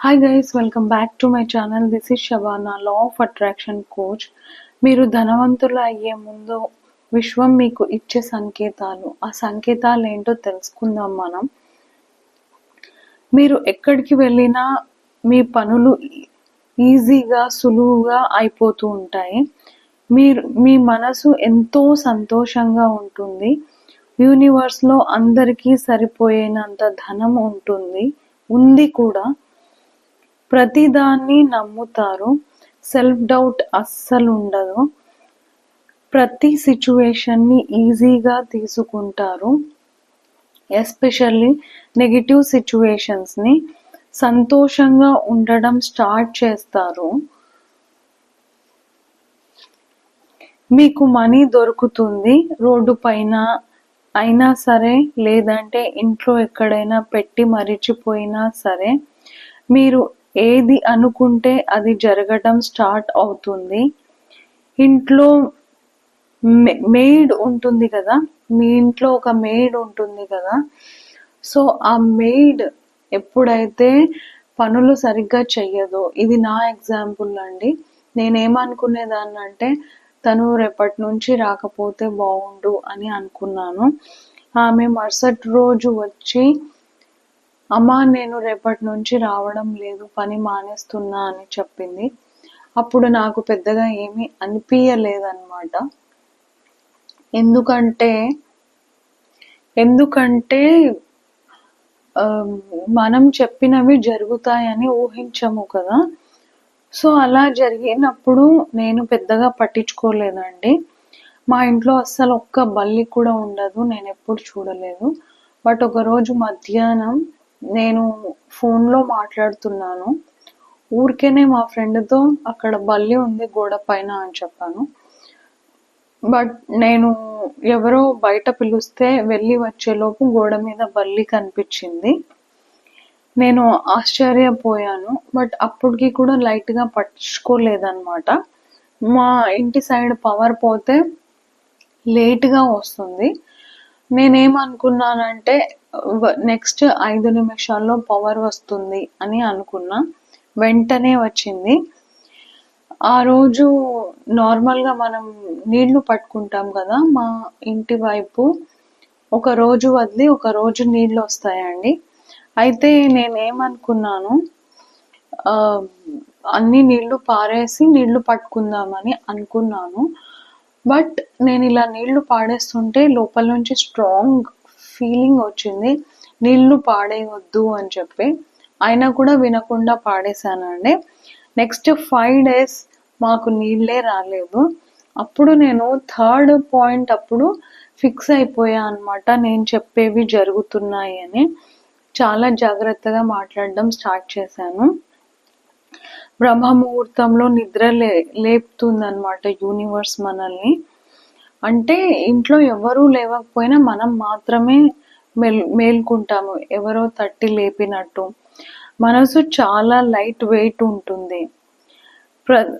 Hi guys welcome back to my channel this is Shabana law of attraction coach మీరు ధనవంతులు అయ్యే ముందు విశ్వం మీకు ఇచ్చే సంకేతాలు. ఆ సంకేతాలు ఏంటో తెలుసుకుందాం మనం. మీరు ఎక్కడికి వెళ్ళినా మీ పనులు ఈజీగా సులువుగా అయిపోతూ ఉంటాయి. మీరు మీ మనసు ఎంతో సంతోషంగా ఉంటుంది. యూనివర్స్లో అందరికీ సరిపోయేనంత ధనం ఉంటుంది. ఉంది కూడా. ప్రతిదాన్ని నమ్ముతారు. సెల్ఫ్ డౌట్ అస్సలు ఉండదు. ప్రతి సిచ్యువేషన్ని ఈజీగా తీసుకుంటారు. ఎస్పెషల్లీ నెగిటివ్ సిచ్యువేషన్స్ని సంతోషంగా ఉండడం స్టార్ట్ చేస్తారు. మీకు మనీ దొరుకుతుంది. రోడ్డు పైన అయినా సరే లేదంటే ఇంట్లో ఎక్కడైనా పెట్టి మరిచిపోయినా సరే మీరు ఏది అనుకుంటే అది జరగడం స్టార్ట్ అవుతుంది. ఇంట్లో మెయిడ్ ఉంటుంది కదా? మీ ఇంట్లో ఒక మెయిడ్ ఉంటుంది కదా? సో ఆ మెయిడ్ ఎప్పుడైతే పనులు సరిగ్గా చెయ్యదో ఇది నా ఎగ్జాంపుల్ అండి. నేనేమనుకునేదాన్ని అంటే తను రేపటి నుంచి రాకపోతే బాగుండు అని అనుకున్నాను. ఆమె మరుసటి రోజు వచ్చి అమ్మా నేను రేపటి నుంచి రావడం లేదు పని మానేస్తున్నా అని చెప్పింది. అప్పుడు నాకు పెద్దగా ఏమీ అనిపించలేదన్నమాట ఎందుకంటే ఎందుకంటే మనం చెప్పినవి జరుగుతాయని ఊహించము కదా. సో అలా జరిగినప్పుడు నేను పెద్దగా పట్టించుకోలేదండి. మా ఇంట్లో అస్సలు ఒక్క బల్లి కూడా ఉండదు నేను ఎప్పుడు చూడలేదు. బట్ ఒకరోజు మధ్యాహ్నం నేను ఫోన్లో మాట్లాడుతున్నాను. ఊరికేనే మా ఫ్రెండ్తో అక్కడ బల్లి ఉంది గోడ పైన అని చెప్పాను. బట్ నేను ఎవరో బయట పిలిస్తే వెళ్ళి వచ్చేలోపు గోడ మీద బల్లి కనిపించింది. నేను ఆశ్చర్యపోయాను. బట్ అప్పటికి కూడా లైట్గా పట్టించుకోలేదన్నమాట. మా ఇంటి సైడ్ పవర్ పోతే లేట్గా వస్తుంది. నేనేమనుకున్నానంటే నెక్స్ట్ ఐదు నిమిషాల్లో పవర్ వస్తుంది అని అనుకున్నా. వెంటనే వచ్చింది. ఆ రోజు నార్మల్గా మనం నీళ్ళు పట్టుకుంటాం కదా మా ఇంటి వైపు ఒక రోజు వదిలి ఒక రోజు నీళ్ళు వస్తాయండి. అయితే నేనేమనుకున్నాను అన్ని నీళ్ళు పారేసి నీళ్ళు పట్టుకుందామని అనుకున్నాను. బట్ నేను ఇలా నీళ్ళు పాడేస్తుంటే లోపల నుంచి స్ట్రాంగ్ ఫీలింగ్ వచ్చింది నీళ్ళు పాడేయవద్దు అని చెప్పి. అయినా కూడా వినకుండా పాడేశానండి. నెక్స్ట్ ఫైవ్ డేస్ మాకు నీళ్ళే రాలేదు. అప్పుడు నేను థర్డ్ పాయింట్ అప్పుడు ఫిక్స్ అయిపోయా అనమాట నేను చెప్పేవి జరుగుతున్నాయి అని చాలా జాగ్రత్తగా మాట్లాడడం స్టార్ట్ చేశాను. బ్రహ్మ ముహూర్తంలో నిద్ర లే లేపుతుందనమాట యూనివర్స్ మనల్ని. అంటే ఇంట్లో ఎవరూ లేవకపోయినా మనం మాత్రమే మేల్ మేల్కుంటాము. ఎవరో తట్టి లేపినట్టు. మనసు చాలా లైట్ వెయిట్ ఉంటుంది. ప్ర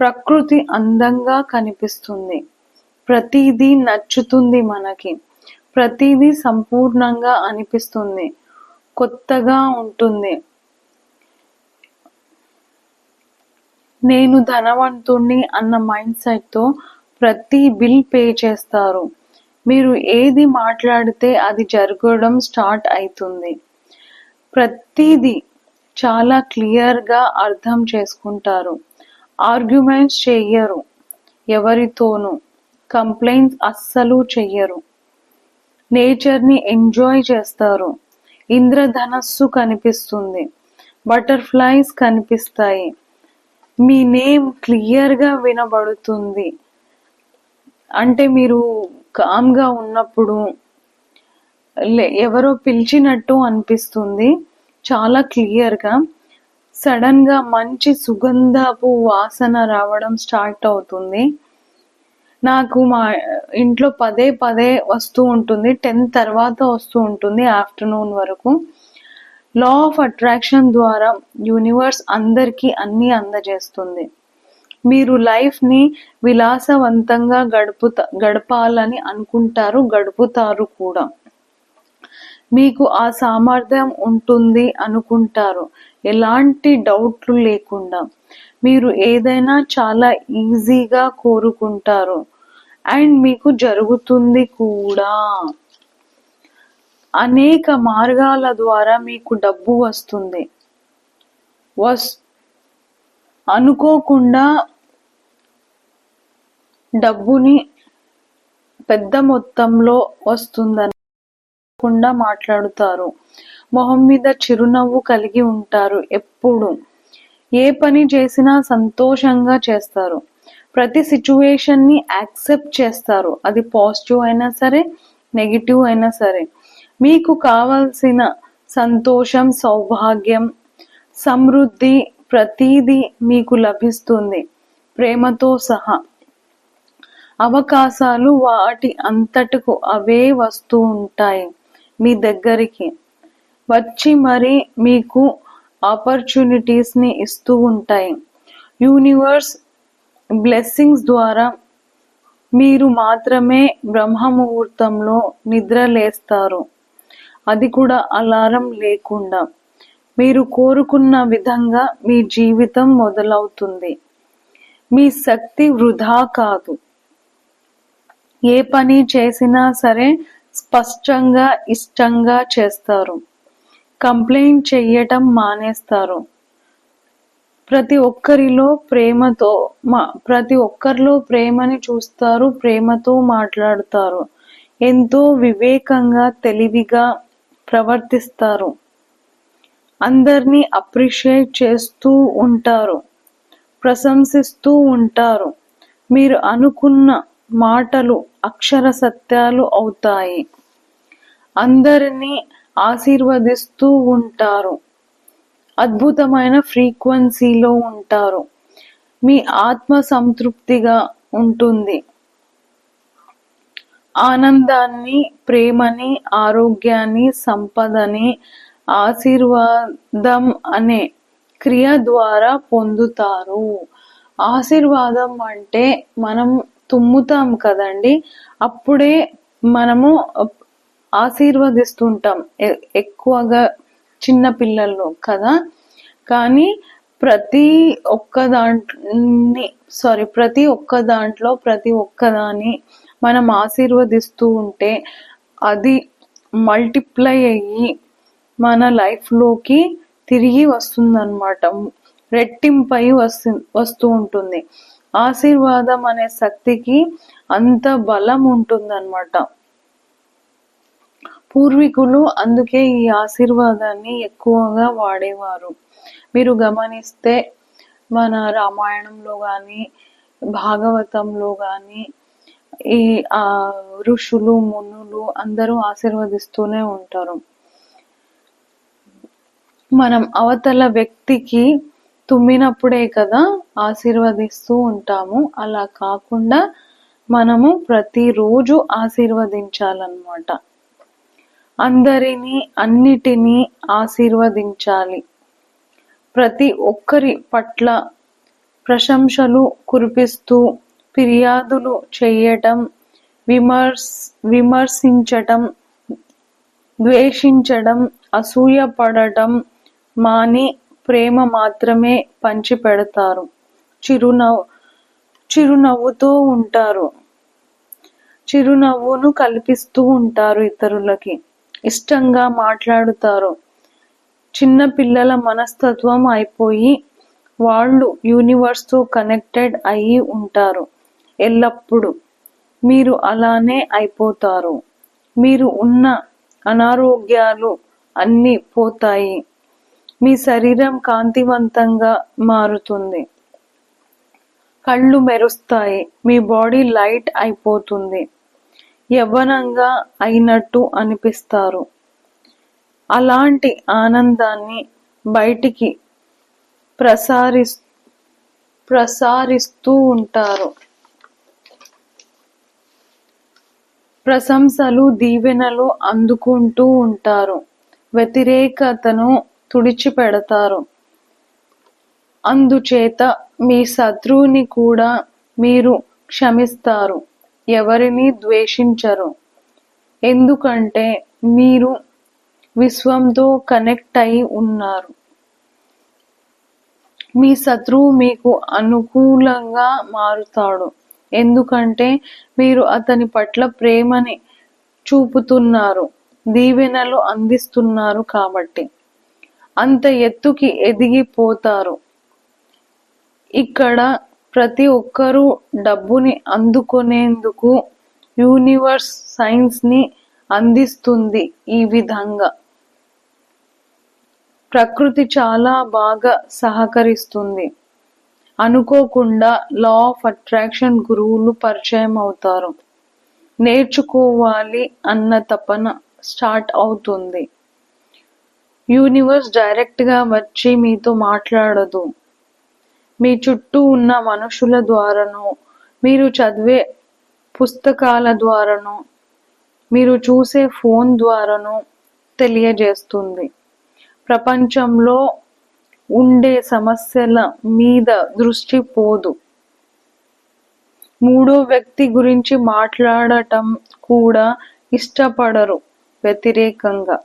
ప్రకృతి అందంగా కనిపిస్తుంది. ప్రతిదీ నచ్చుతుంది మనకి. ప్రతిదీ సంపూర్ణంగా అనిపిస్తుంది. కొత్తగా ఉంటుంది. నేను ధనవంతుణ్ణి అన్న మైండ్ సెట్తో ప్రతి బిల్ పే చేస్తారు. మీరు ఏది మాట్లాడితే అది జరగడం స్టార్ట్ అవుతుంది ప్రతిదీ చాలా క్లియర్గా అర్థం చేసుకుంటారు. ఆర్గ్యుమెంట్స్ చెయ్యరు. ఎవరితోనూ కంప్లైంట్స్ అస్సలు చెయ్యరు. నేచర్ని ఎంజాయ్ చేస్తారు. ఇంద్రధనస్సు కనిపిస్తుంది. బటర్ఫ్లైస్ కనిపిస్తాయి. మీ నేమ్ క్లియర్గా వినబడుతుంది. అంటే మీరు కామ్గా ఉన్నప్పుడు ఎవరో పిలిచినట్టు అనిపిస్తుంది. చాలా క్లియర్గా. సడన్గా మంచి సుగంధపు వాసన రావడం స్టార్ట్ అవుతుంది. నాకు మా ఇంట్లో పదే పదే వస్తూ ఉంటుంది. టెన్ తర్వాత వస్తూ ఉంటుంది ఆఫ్టర్నూన్ వరకు. లా ఆఫ్ అట్రాక్షన్ ద్వారా యూనివర్స్ అందరికీ అన్నీ అందజేస్తుంది. మీరు లైఫ్ని విలాసవంతంగా గడుపుత గడపాలని అనుకుంటారు గడుపుతారు కూడా. మీకు ఆ సామర్థ్యం ఉంటుంది అనుకుంటారు. ఎలాంటి డౌట్లు లేకుండా. మీరు ఏదైనా చాలా ఈజీగా కోరుకుంటారు. అండ్ మీకు జరుగుతుంది కూడా. అనేక మార్గాల ద్వారా మీకు డబ్బు వస్తుంది. వస్ అనుకోకుండా డబ్బుని పెద్ద మొత్తంలో వస్తుందని కుండా మాట్లాడుతారు. మొహం మీద చిరునవ్వు కలిగి ఉంటారు ఎప్పుడు. ఏ పని చేసినా సంతోషంగా చేస్తారు. ప్రతి సిచ్యువేషన్ని యాక్సెప్ట్ చేస్తారు. అది పాజిటివ్ అయినా సరే నెగిటివ్ అయినా సరే. మీకు కావలసిన సంతోషం సౌభాగ్యం సమృద్ధి ప్రతీది మీకు లభిస్తుంది. ప్రేమతో సహా. అవకాశాలు వాటి అంతటకు అవే వస్తూ ఉంటాయి మీ దగ్గరికి. వచ్చి మరి మీకు ఆపర్చునిటీస్ని ఇస్తూ ఉంటాయి. యూనివర్స్ బ్లెస్సింగ్స్ ద్వారా మీరు మాత్రమే బ్రహ్మ ముహూర్తంలో నిద్ర లేస్తారు. అది కూడా అలారం లేకుండా. మీరు కోరుకున్న విధంగా మీ జీవితం మొదలవుతుంది. మీ శక్తి వృధా కాదు. ఏ పని చేసినా సరే స్పష్టంగా ఇష్టంగా చేస్తారు. కంప్లైంట్ చెయ్యటం మానేస్తారు. ప్రతి ఒక్కరిలో ప్రేమతో మా ప్రతి ఒక్కరిలో ప్రేమని చూస్తారు ప్రేమతో మాట్లాడుతారు. ఎంతో వివేకంగా తెలివిగా ప్రవర్తిస్తారు. అందరినీ అప్రిషియేట్ చేస్తూ ఉంటారు ప్రశంసిస్తూ ఉంటారు. మీరు అనుకున్న మాటలు అక్షర సత్యాలు అవుతాయి. అందరినీ ఆశీర్వదిస్తూ ఉంటారు. అద్భుతమైన ఫ్రీక్వెన్సీలో ఉంటారు. మీ ఆత్మ సంతృప్తిగా ఉంటుంది. ఆనందాన్ని ప్రేమని ఆరోగ్యాన్ని సంపదని ఆశీర్వాదం అనే క్రియ ద్వారా పొందుతారు. ఆశీర్వాదం అంటే మనం తుమ్ముతాం కదండి. అప్పుడే మనము ఆశీర్వదిస్తుంటాం. ఎ- ఎక్కువగా చిన్న పిల్లల్లో కదా. కానీ ప్రతి ఒక్క దాంట్ని సారీ ప్రతి ఒక్క దాంట్లో ప్రతి ఒక్కదాన్ని మనం ఆశీర్వదిస్తూ ఉంటే అది మల్టిప్లై అయ్యి మన లైఫ్లోకి తిరిగి వస్తుందన్నమాట. రెట్టింపై వస్తు వస్తూ ఉంటుంది. ఆశీర్వాదం అనే శక్తికి అంత బలం ఉంటుందన్నమాట. పూర్వీకులు అందుకే ఈ ఆశీర్వాదాన్ని ఎక్కువగా వాడేవారు. మీరు గమనిస్తే మన రామాయణంలో కానీ భాగవతంలో కానీ ఈ ఆ ఋషులు మునులు అందరూ ఆశీర్వదిస్తూనే ఉంటారు. మనం అవతల వ్యక్తికి తుమ్మినప్పుడే కదా ఆశీర్వదిస్తూ ఉంటాము. అలా కాకుండా మనము ప్రతిరోజు ఆశీర్వదించాలన్నమాట. అందరినీ అన్నిటినీ ఆశీర్వదించాలి. ప్రతి ఒక్కరి పట్ల ప్రశంసలు కురిపిస్తూ ఫిర్యాదులు చేయటం విమర్శ విమర్శించటం ద్వేషించడం అసూయపడటం మాని ప్రేమ మాత్రమే పంచిపెడతారు. చిరునవ్వు చిరునవ్వుతో ఉంటారు. చిరునవ్వును కల్పిస్తూ ఉంటారు ఇతరులకి. ఇష్టంగా మాట్లాడుతారు. చిన్న పిల్లల మనస్తత్వం అయిపోయి వాళ్ళు యూనివర్స్తో కనెక్టెడ్ అయి ఉంటారు. ఎల్లప్పుడూ మీరు అలానే అయిపోతారు. మీరు ఉన్న అనారోగ్యాలు అన్నీ పోతాయి. మీ శరీరం కాంతివంతంగా మారుతుంది. కళ్ళు మెరుస్తాయి. మీ బాడీ లైట్ అయిపోతుంది. యవ్వనంగా అయినట్టు అనిపిస్తారు. అలాంటి ఆనందాన్ని బయటికి ప్రసారి ప్రసారిస్తూ ఉంటారు. ప్రశంసలు దీవెనలు అందుకుంటూ ఉంటారు. వ్యతిరేకతను తుడిచిపెడతారు. అందుచేత మీ శత్రువుని కూడా మీరు క్షమిస్తారు ఎవరిని ద్వేషించరు. ఎందుకంటే మీరు విశ్వంతో కనెక్ట్ అయి ఉన్నారు. మీ శత్రువు మీకు అనుకూలంగా మారుతాడు. ఎందుకంటే మీరు అతని పట్ల ప్రేమని చూపుతున్నారు దీవెనలు అందిస్తున్నారు కాబట్టి. అంత ఎత్తుకి ఎదిగిపోతారు. ఇక్కడ ప్రతి ఒక్కరూ డబ్బుని అందుకునేందుకు యూనివర్స్ సైన్స్ని అందిస్తుంది ఈ విధంగా. ప్రకృతి చాలా బాగా సహకరిస్తుంది. అనుకోకుండా లా ఆఫ్ అట్రాక్షన్ గురువులు పరిచయం అవుతారు. నేర్చుకోవాలి అన్న తపన స్టార్ట్ అవుతుంది. యూనివర్స్ డైరెక్ట్గా వచ్చి మీతో మాట్లాడదు. మీ చుట్టూ ఉన్న మనుషుల ద్వారానో మీరు చదివే పుస్తకాల ద్వారానో మీరు చూసే ఫోన్ ద్వారానో తెలియజేస్తుంది. ప్రపంచంలో ఉండే సమస్యల మీద దృష్టి పోదు. మూడో వ్యక్తి గురించి మాట్లాడటం కూడా ఇష్టపడరు వ్యతిరేకంగా.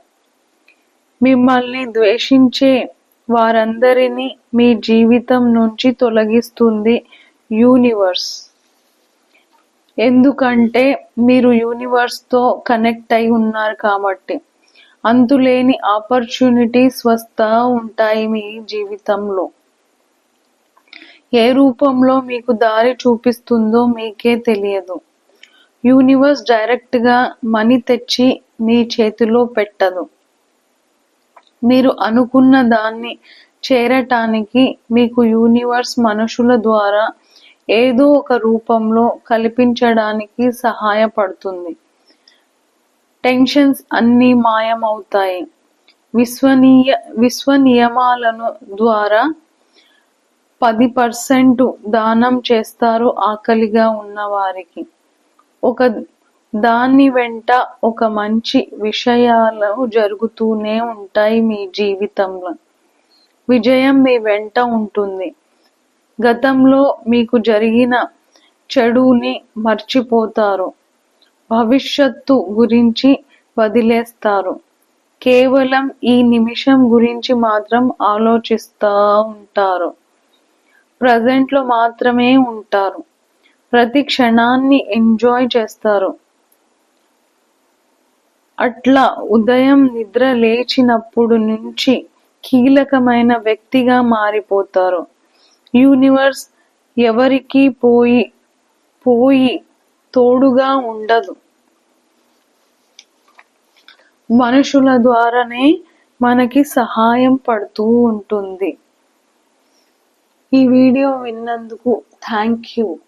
మిమ్మల్ని ద్వేషించే వారందరినీ మీ జీవితం నుంచి తొలగిస్తుంది యూనివర్స్. ఎందుకంటే మీరు యూనివర్స్తో కనెక్ట్ అయి ఉన్నారు కాబట్టి. అంతులేని ఆపర్చునిటీస్ వస్తా ఉంటాయి మీ జీవితంలో. ఏ రూపంలో మీకు దారి చూపిస్తుందో మీకే తెలియదు. యూనివర్స్ డైరెక్ట్గా మనీ తెచ్చి మీ చేతిలో పెట్టదు. మీరు అనుకున్న దాన్ని చేరటానికి మీకు యూనివర్స్ మనుషుల ద్వారా ఏదో ఒక రూపంలో కల్పించడానికి సహాయపడుతుంది. టెన్షన్స్ అన్నీ మాయమవుతాయి. విశ్వనీయ విశ్వ నియమాలను ద్వారా పది పర్సెంట్ దానం చేస్తారు ఆకలిగా ఉన్న వారికి ఒక దాని వెంట ఒక మంచి విషయాలు జరుగుతూనే ఉంటాయి మీ జీవితంలో. విజయం మీ వెంట ఉంటుంది. గతంలో మీకు జరిగిన చెడుని మర్చిపోతారు. భవిష్యత్తు గురించి వదిలేస్తారు. కేవలం ఈ నిమిషం గురించి మాత్రం ఆలోచిస్తూ ఉంటారు. ప్రజెంట్లో మాత్రమే ఉంటారు. ప్రతి క్షణాన్ని ఎంజాయ్ చేస్తారు. అట్లా ఉదయం నిద్ర లేచినప్పుడు నుంచి కీలకమైన వ్యక్తిగా మారిపోతారు. యూనివర్స్ ఎవరికి పోయి పోయి తోడుగా ఉండదు. మనుషుల ద్వారానే మనకి సహాయం పడుతూ ఉంటుంది. ఈ వీడియో విన్నందుకు థ్యాంక్ యూ.